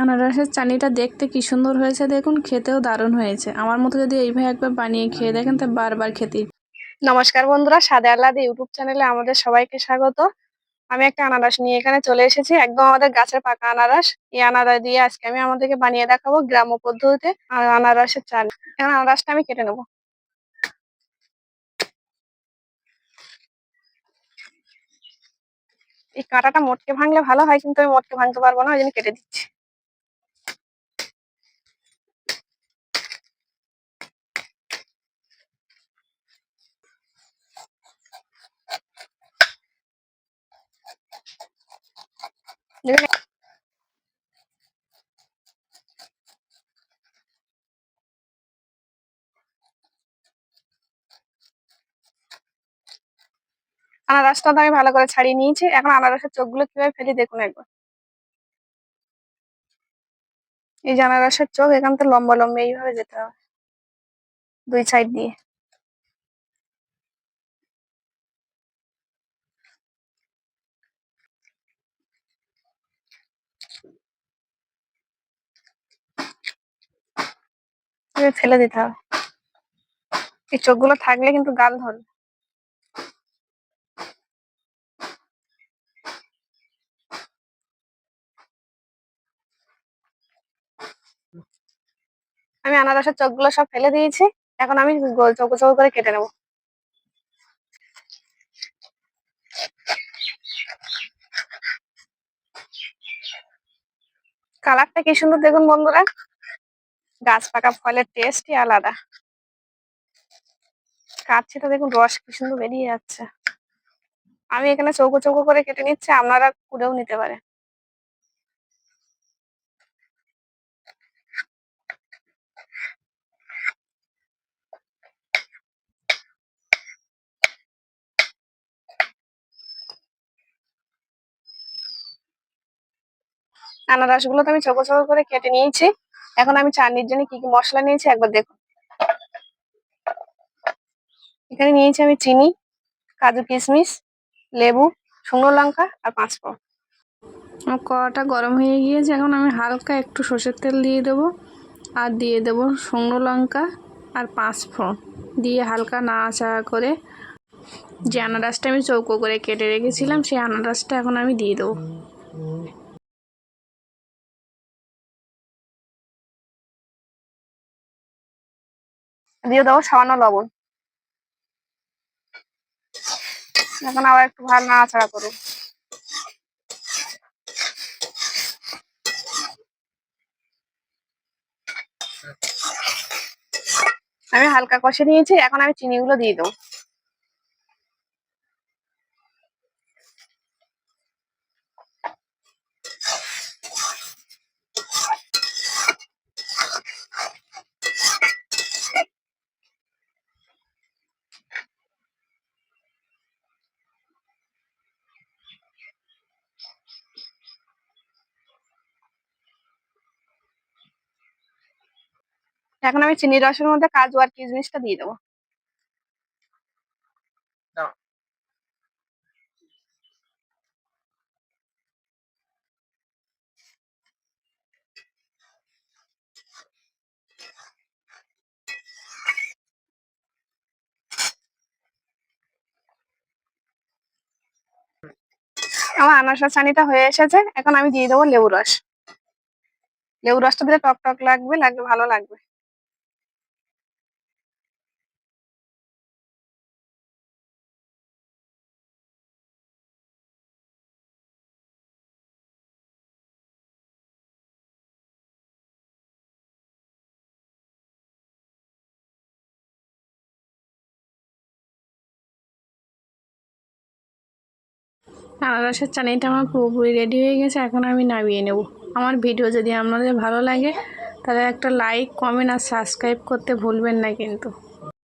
আনারসের চানিটা দেখতে কি সুন্দর হয়েছে দেখুন, খেতেও দারুণ হয়েছে। আমার মতো যদি এইভাবে একবার বানিয়ে খেয়ে দেখেন, তা বারবার খেতে নমস্কার বন্ধুরা, সাদে আল্লাদি ইউটিউব চ্যানেলে আমাদের সবাইকে স্বাগত। আমি একটা আনারস নিয়ে এখানে চলে এসেছি, একদম আমাদের গাছের পাকা আনারস। এই আনারস দিয়ে আজকে আমি আমাদেরকে বানিয়ে দেখাবো গ্রাম্য পদ্ধতিতে আনারসের চাল এখন আনারসটা আমি কেটে নেব। এই কাঁটাটা মোটকে ভাঙলে ভালো হয়, কিন্তু আমি মোটকে ভাঙতে পারব না, ওই জন্য কেটে দিচ্ছি। আনারসটা তো আমি ভালো করে ছাড়িয়ে নিয়েছি। এখন আনারসের চোখগুলো কীভাবে ফেলি দেখুন একবার। এই যে আনারসের চোখ, এখান থেকে লম্বা লম্বা এইভাবে যেতে হবে। দুই সাইড দিয়ে। এভাবে ফেলে দিতে হবে। এই চোখগুলো থাকলে কিন্তু গাল ধরবে। আমি আনারসের চোখগুলো সব ফেলে দিয়েছি। এখন আমি চৌকো চৌকো করে কেটে নেব। কালারটা কি সুন্দর দেখুন বন্ধুরা। গাছ পাকা, ফলের টেস্টই আলাদা। কাটছি তো দেখুন, রস কি সুন্দর বেরিয়ে যাচ্ছে। আমি এখানে চৌকো চৌকো করে কেটে নিচ্ছি, আপনারা কুড়েও নিতে পারেন। আনারসগুলো তো আমি চৌকো চৌকো করে কেটে নিয়েছি। এখন আমি চাটনির জন্য কি কি মশলা নিয়েছি একবার দেখুন। এখানে নিয়েছি আমি চিনি, কাজু কিশমিশ লেবু, শুকনো লঙ্কা আর পাঁচফোড়ন আমার কড়াটা গরম হয়ে গিয়েছে, এখন আমি হালকা একটু সর্ষের তেল দিয়ে দেবো আর দিয়ে দেবো শুকনো লঙ্কা আর পাঁচ ফোড়ন। দিয়ে হালকা নাড়াচাড়া করে যে আনারসটা আমি চৌকো করে কেটে রেখেছিলাম, সেই আনারসটা এখন আমি দিয়ে দেবো। দিয়ে দেবো সামান্য লবণ। এখন আবার একটু ভালো নাড়াচাড়া করুন আমি হালকা কষে নিয়েছি, এখন আমি চিনিগুলো দিয়ে দেবো। এখন আমি চিনি রসের মধ্যে কাজু আর কিশমিশটা দিয়ে দেবো। আমার আনারসের চানিটা হয়ে এসেছে এখন আমি দিয়ে দেবো লেবু রস। লেবু রসটা দিলে টক টক লাগবে লাগবে ভালো লাগবে। আনারসের চাটনিটা আমার পুরোপুরি রেডি হয়ে গেছে, এখন আমি নামিয়ে নেব। আমার ভিডিও যদি আপনাদের ভালো লাগে, তাহলে একটা লাইক কমেন্ট আর সাবস্ক্রাইব করতে ভুলবেন না কিন্তু।